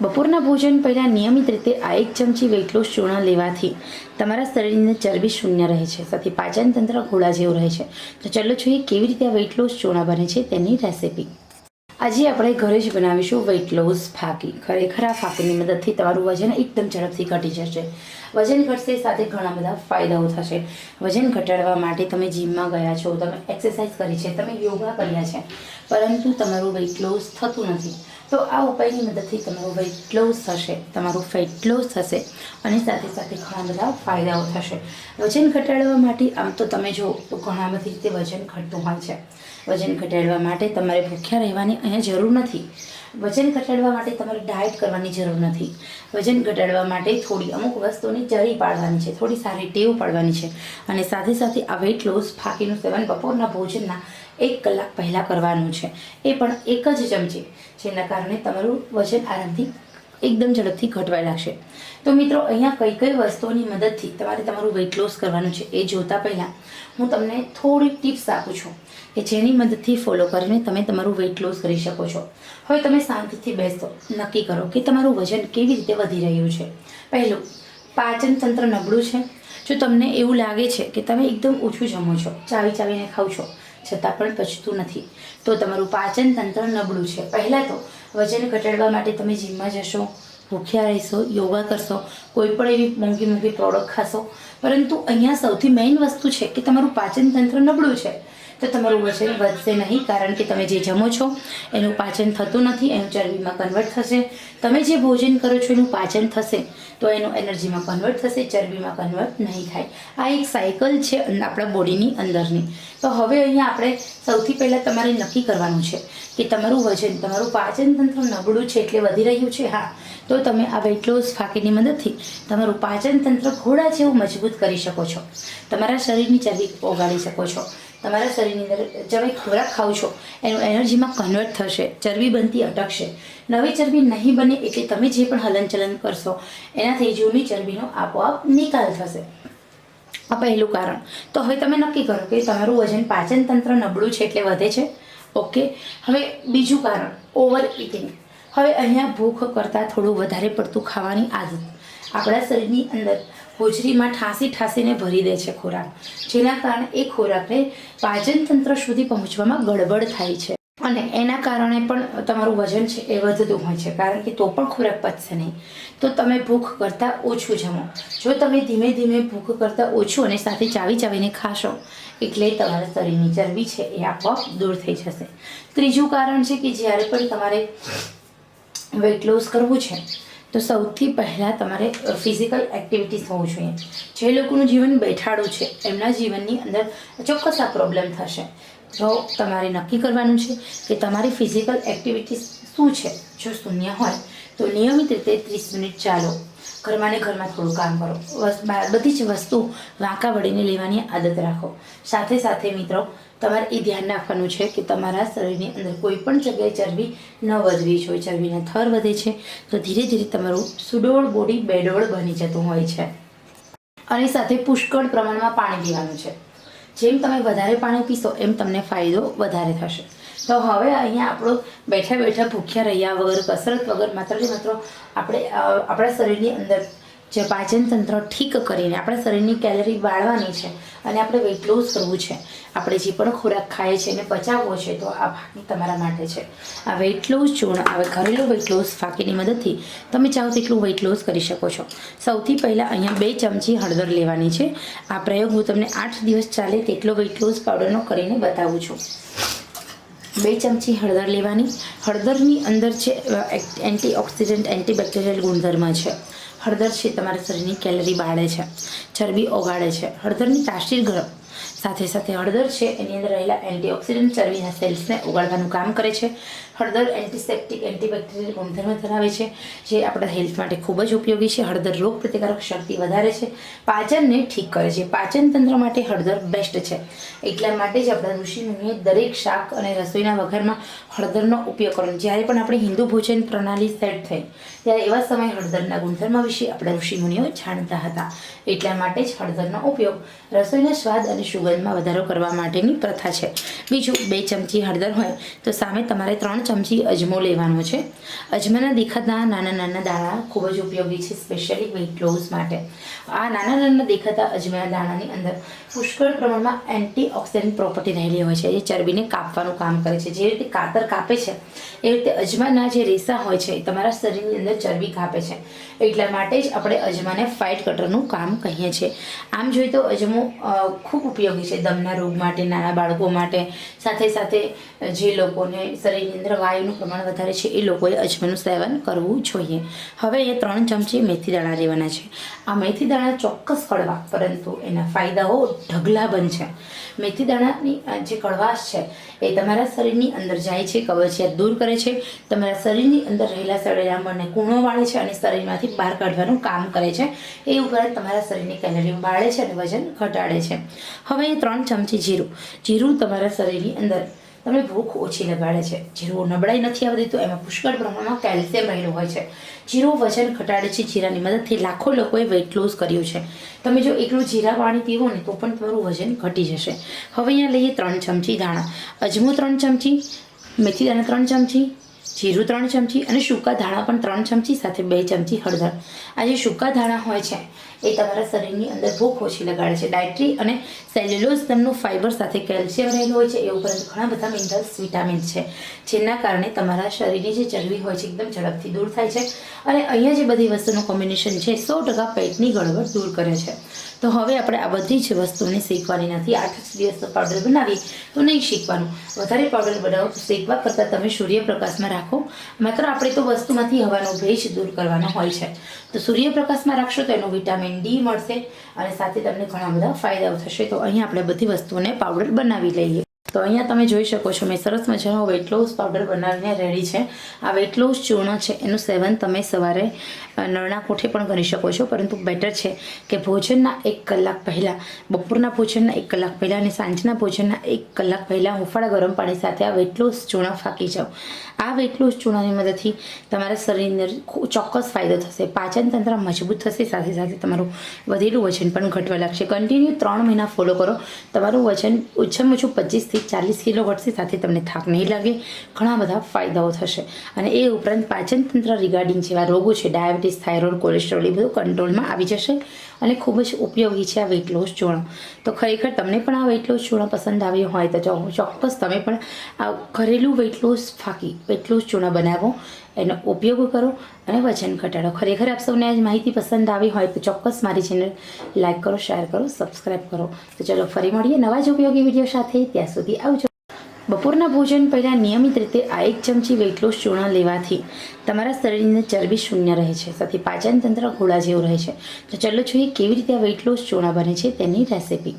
બપોરના ભોજન પહેલાં નિયમિત રીતે આ એક ચમચી વેઇટ લોસ ચૂર્ણ લેવાથી તમારા શરીરની ચરબી શૂન્ય રહે છે. સાથે પાચન તંત્ર ઘોડા જેવું રહે છે. તો ચલો જોઈએ કેવી રીતે આ વેઇટ લોસ ચૂર્ણ બને છે તેની રેસિપી આજે આપણે ઘરે જ બનાવીશું વેઇટ લોસ ફાકી. ખરેખર આ ફાકીની મદદથી તમારું વજન એકદમ ઝડપથી ઘટી જશે. વજન ઘટશે સાથે ઘણા બધા ફાયદાઓ થશે. વજન ઘટાડવા માટે તમે જીમમાં ગયા છો, તમે એક્સરસાઇઝ કરી છે, તમે યોગા કર્યા છે, પરંતુ તમારું વેઇટ લોસ થતું નથી. તો આ ઉપાયની મદદથી તમારું વેઇટ લોસ થશે, તમારું ફેટ લોસ થશે અને સાથે સાથે ઘણા બધા ફાયદાઓ થશે. વજન ઘટાડવા માટે આમ તો તમે જો તો ઘણા બધી રીતે વજન ઘટતું હોય છે. વજન ઘટાડવા માટે તમારે ભૂખ્યા રહેવાની અહીંયા જરૂર નથી. વજન ઘટાડવા માટે તમારે ડાયટ કરવાની જરૂર નથી. વજન ઘટાડવા માટે થોડી અમુક વસ્તુની જરી પાડવાની છે, થોડી સારી ટેવ પાડવાની છે. અને સાથે સાથે આ વેઇટ લોસ ફાકીનું સેવન, બપોરના ભોજનના એક કલાક પહેલાં કરવાનું છે. એ પણ એક જ ચમચી, જેના કારણે તમારું વજન આરામથી એકદમ ઝડપથી ઘટવા લાગશે. તો મિત્રો, અહીંયા કઈ કઈ વસ્તુઓની મદદથી તમારે તમારું વેઇટ લોસ કરવાનું છે એ જોતા પહેલાં હું તમને થોડી ટિપ્સ આપું છું કે જેની મદદથી ફોલો કરીને તમે તમારું વેઇટ લોસ કરી શકો છો. હવે તમે શાંતિથી બેસો નક્કી કરો કે તમારું વજન કેવી રીતે વધી રહ્યું છે. પહેલું, પાચન તંત્ર નબળું છે. જો તમને એવું લાગે છે કે તમે એકદમ ઓછું જમો છો, ચાવી ચાવીને ખાવ છો છતાં પણ પચતું નથી. તો તમારું પાચન તંત્ર નબળું છે. પહેલાં તો વજન ઘટાડવા માટે તમે જીમમાં જશો, ભૂખ્યા રહેશો, યોગા કરશો, કોઈ પણ એવી મોંઘી મોંઘી પ્રોડક્ટ ખાશો. પરંતુ અહીંયા સૌથી મેઇન વસ્તુ છે કે તમારું પાચન તંત્ર નબળું છે. તો તમારું વજન વધશે નહીં, કારણ કે તમે જે જમો છો, એનું પાચન થતું નથી, એનું ચરબીમાં કન્વર્ટ થશે. તમે જે ભોજન કરો છો, એનું પાચન થશે, તો એનું એનર્જીમાં કન્વર્ટ થશે, ચરબીમાં કન્વર્ટ નહીં થાય. આ એક સાયકલ છે આપણા બોડીની અંદરની. તો હવે અહીંયા આપણે સૌથી પહેલાં તમારે નક્કી કરવાનું છે કે તમારું વજન, તમારું પાચન તંત્ર નબળું છે એટલે વધી રહ્યું છે? હા. તો તમે આ વેઇટ લોસ ફાકીની મદદથી તમારું પાચન તંત્ર ઘોડા જેવું મજબૂત કરી શકો છો. તમારા શરીરની ચરબી ઓગાળી શકો છો. તમારા શરીરની અંદર તમે ખોરાક ખાવ છો. એનું એનર્જીમાં કન્વર્ટ થશે, ચરબી બનતી અટકશે. નવી ચરબી નહીં બને એટલે તમે જે પણ હલનચલન કરશો, એનાથી જૂની ચરબીનો આપોઆપ નિકાલ થશે. આ પહેલું કારણ. તો હવે તમે નક્કી કરો કે તમારું વજન પાચન તંત્ર નબળું છે એટલે વધે છે? ઓકે. હવે બીજું કારણ ઓવર ઇટિંગ હવે અહીંયા ભૂખ કરતાં થોડું વધારે પડતું ખાવાની આદત. આપણા શરીરની અંદર હોજરીમાં ઠાંસી ઠાંસીને ભરી દે છે ખોરાક, જેના કારણે એ ખોરાકને પાચન તંત્ર સુધી પહોંચવામાં ગડબડ થાય છે. અને એના કારણે પણ તમારું વજન છે એ વધતું હોય છે, કારણ કે તો પણ ખોરાક પચશે નહીં. તો તમે ભૂખ કરતાં ઓછું જમો. જો તમે ધીમે ધીમે ભૂખ કરતાં ઓછું અને સાથે ચાવી ચાવીને ખાશો, એટલે તમારા શરીરની ચરબી છે એ આપોઆપ દૂર થઈ જશે. ત્રીજું કારણ છે કે જ્યારે પણ તમારે વેઇટ લોસ કરવું છે તો સૌથી પહેલાં તમારે ફિઝિકલ એક્ટિવિટીઝ હોવું જોઈએ. જે લોકોનું જીવન બેઠાડું છે, એમના જીવનની અંદર ચોક્કસ આ પ્રોબ્લેમ થશે. તો તમારે નક્કી કરવાનું છે કે તમારી ફિઝિકલ એક્ટિવિટીઝ શું છે? જો શૂન્ય હોય, તો નિયમિત રીતે ત્રીસ મિનિટ ચાલો. ઘરમાં ને ઘરમાં થોડું કામ કરો. બધી જ વસ્તુ વાંકા વળીને લેવાની આદત રાખો. સાથે સાથે મિત્રો, તમારે એ ધ્યાન રાખવાનું છે કે તમારા શરીરની અંદર કોઈ પણ જગ્યાએ ચરબી ન વધવી જોઈએ. ચરબીના થર વધે છે તો ધીરે ધીરે તમારું સુડોળ બોડી બેડોળ બની જતું હોય છે. અને સાથે પુષ્કળ પ્રમાણમાં પાણી પીવાનું છે. જેમ તમે વધારે પાણી પીશો, એમ તમને ફાયદો વધારે થશે. તો હવે અહીંયા આપણું બેઠા બેઠા ભૂખ્યા રહ્યા વગર, કસરત વગર માત્ર ને માત્ર, આપણે આપણા શરીરની અંદર જે પાચન તંત્ર ઠીક કરીને આપણા શરીરની કેલરી બાળવાની છે અને આપણે વેઇટ લોસ કરવું છે. આપણે જે પણ ખોરાક ખાઈએ છીએ એને પચાવવો છે તો આ ફાકી તમારા માટે છે. આ વેઇટ લોસ ચૂર્ણ હવે ઘરેલું વેઇટ લોસ ફાકીની મદદથી તમે ચાહો તેટલું વેઇટ લોસ કરી શકો છો. સૌથી પહેલાં અહીંયા બે ચમચી હળદર લેવાની છે. આ પ્રયોગ હું તમને આઠ દિવસ ચાલે તેટલો વેઇટ લોસ પાવડરનો કરીને બતાવું છું. બે ચમચી હળદર લેવાની. હળદરની અંદર છે એન્ટીઓક્સિડન્ટ, એન્ટીબેક્ટેરિયલ ગુણધર્મ છે. હળદર છે તમારા શરીરની કેલરી બાળે છે, ચરબી ઓગાળે છે. હળદરની તાસીર ગરમ સાથે સાથે હળદર છે, એની અંદર રહેલા એન્ટીઓક્સિડન્ટ ચરબીના સેલ્સને ઓગાળવાનું કામ કરે છે. હળદર એન્ટીસેપ્ટિક એન્ટીબેક્ટેરિયલ ગુણધર્મ ધરાવે છે, જે આપણા હેલ્થ માટે ખૂબ જ ઉપયોગી છે. હળદર રોગ પ્રતિકારક શક્તિ વધારે છે. પાચનને ઠીક કરે છે. પાચન તંત્ર માટે હળદર બેસ્ટ છે. એટલા માટે જ આપણા ઋષિમુનિએ દરેક શાક અને રસોઈના વઘારમાં હળદરનો ઉપયોગ કરવાનો જ્યારે પણ આપણી હિન્દુ ભોજન પ્રણાલી સેટ થઈ, ત્યારે એવા સમયે હળદરના ગુણધર્મ વિશે આપણા ઋષિમુનિઓ જાણતા હતા. એટલા માટે જ હળદરનો ઉપયોગ રસોઈના સ્વાદ અને સુગંધ સુગંધમાં વધારો કરવા માટેની પ્રથા છે. બીજું, બે ચમચી હળદર હોય તો સામે તમારે ત્રણ ચમચી અજમો લેવાનો છે. અજમાના દેખાતા નાના નાના દાણા ખૂબ જ ઉપયોગી છે સ્પેશિયલી વેઇટ લોસ માટે. આ નાના નાના દેખાતા અજમાના દાણાની અંદર પુષ્કળ પ્રમાણમાં એન્ટી ઓક્સિડન્ટ પ્રોપર્ટી રહેલી હોય છે. જે ચરબીને કાપવાનું કામ કરે છે. જે રીતે કાતર કાપે છે, એ રીતે અજમાના જે રેસા હોય છે તમારા શરીરની અંદર ચરબી કાપે છે. એટલા માટે જ આપણે અજમાને ફાઇટ કટરનું કામ કહીએ છીએ. આમ જોઈએ તો અજમો ખૂબ ઉપયોગી છે, દમના રોગ માટે, નાના બાળકો માટે. સાથે સાથે જે લોકોને શરીરની અંદર વાયુનું પ્રમાણ વધારે છે, એ લોકોએ અજમાનું સેવન કરવું જોઈએ. હવે એ ત્રણ ચમચી મેથી દાણા લેવાના છે. આ મેથી દાણા ચોક્કસ કડવા, પરંતુ એના ફાયદાઓ ઢગલાબંધ છે. મેથી દાણાની જે કડવાશ છે, એ તમારા શરીરની અંદર જાય છે, કબજિયાત દૂર કરે છે. તમારા શરીરની અંદર રહેલા સડેલા મળને કૂણો વાળે છે અને શરીરમાંથી બહાર કાઢવાનું કામ કરે છે. એ ઉપરાંત તમારા શરીરની કેલરી બાળે છે અને વજન ઘટાડે છે. હવે એ ત્રણ ચમચી જીરું. જીરું તમારા શરીરની અંદર તમને ભૂખ ઓછી લગાડે છે. જીરું નબળાઈ નથી આવતી તો એમાં પુષ્કળ પ્રમાણમાં કેલ્શિયમ રહેલું હોય છે. જીરું વજન ઘટાડે છે જીરાની મદદથી લાખો લોકોએ વેઇટ લોસ કર્યું છે. તમે જો એકલું જીરા પાણી પીવો ને તો પણ તમારું વજન ઘટી જશે. હવે અહીંયા લઈએ ત્રણ ચમચી દાણા અજમો ત્રણ ચમચી, મેથી દાણા ત્રણ ચમચી જીરું ત્રણ ચમચી અને સૂકા ધાણા પણ ત્રણ ચમચી સાથે બે ચમચી હળદર. આ જે સૂકા ધાણા હોય છે, એ તમારા શરીરની અંદર ભૂખ ઓછી લગાડે છે. ડાયટ્રી અને સેલ્યુલોઝ તેમનું ફાઇબર સાથે કેલ્શિયમ રહેલું હોય છે, એ ઉપરાંત ઘણા બધા મિનરલ્સ વિટામિન્સ છે, જેના કારણે તમારા શરીરની જે ચરબી હોય છે, એકદમ ઝડપથી દૂર થાય છે. અને અહીંયા જે બધી વસ્તુનું કોમ્બિનેશન છે, સો ટકા પેટની ગડબડ દૂર કરે છે. તો હવે આપણે આ બધી જ વસ્તુને શીખવાની નથી. આઠ દિવસ પાવડર બનાવીએ, તો નહીં શીખવાનું. વધારે પાવડર બનાવો તો શેકવા કરતાં તમે સૂર્યપ્રકાશમાં રાખો. માત્ર આપણે તો વસ્તુમાંથી હવાનો ભેજ દૂર કરવાનો હોય છે. તો સૂર્યપ્રકાશમાં રાખશો તો એનું વિટામિન ડી મળશે અને સાથે તમને ઘણા બધા ફાયદાઓ થશે. તો અહીં આપણે બધી વસ્તુઓને પાવડર બનાવી લઈએ. તો અહીંયા તમે જોઈ શકો છો, મેં સરસ મજાનો વેટ લોસ પાવડર બનાવીને રેડી છે. આ વેટ લોસ ચૂર્ણ છે, એનું સેવન તમે સવારે નળના કોઠે પણ કરી શકો છો, પરંતુ બેટર છે કે ભોજનના એક કલાક પહેલાં, બપોરના ભોજનના એક કલાક પહેલાં અને સાંજના ભોજનના એક કલાક પહેલાં હુંફાળા ગરમ પાણી સાથે આ વેટ લોસ ચૂર્ણ ફાંકી જાઓ. આ વેટ લોસ ચૂર્ણની મદદથી તમારા શરીરને ચોક્કસ ફાયદો થશે, પાચન તંત્ર મજબૂત થશે, સાથે સાથે તમારું વધેલું વજન પણ ઘટવા લાગશે. કન્ટિન્યુ ત્રણ મહિના ફોલો કરો, તમારું વજન ઓછામાં ઓછું પચીસથી ચાલીસ કિલો ઘટશે સાથે તમને થાક નહીં લાગે, ઘણા બધા ફાયદાઓ થશે. અને એ ઉપરાંત પાચનતંત્ર રિગાર્ડિંગ જેવા રોગો છે, ડાયાબિટીસ, થાઇરોઇડ, કોલેસ્ટ્રોલ એ બધું કંટ્રોલમાં આવી જશે. અને ખૂબ જ ઉપયોગી છે આ વેઇટ લોસ ચૂર્ણ તો ખરેખર તમને પણ આ વેઇટ લોસ ચૂર્ણ પસંદ આવ્યું હોય તો ચોક્કસ તમે પણ આ ઘરેલું વેઇટ લોસ ફાંકી વેઇટ લોસ ચૂર્ણ બનાવો, એનો ઉપયોગ કરો અને વજન ઘટાડો. ખરેખર આપ સૌને આજ માહિતી પસંદ આવી હોય તો ચોક્કસ મારી ચેનલ લાઇક કરો શેર કરો સબસ્ક્રાઈબ કરો. તો ચલો ફરી મળીએ નવા જ ઉપયોગી વીડિયો સાથે. ત્યાં સુધી આવજો. બપોરના ભોજન પહેલાં નિયમિત રીતે આ એક ચમચી વેટ લોસ ચૂર્ણ લેવાથી તમારા શરીરની ચરબી શૂન્ય રહે છે. સાથે પાચન તંત્ર ઘોડા જેવું રહે છે. તો ચલો જોઈએ કેવી રીતે આ વેટલોસ ચૂર્ણ બને છે તેની રેસિપી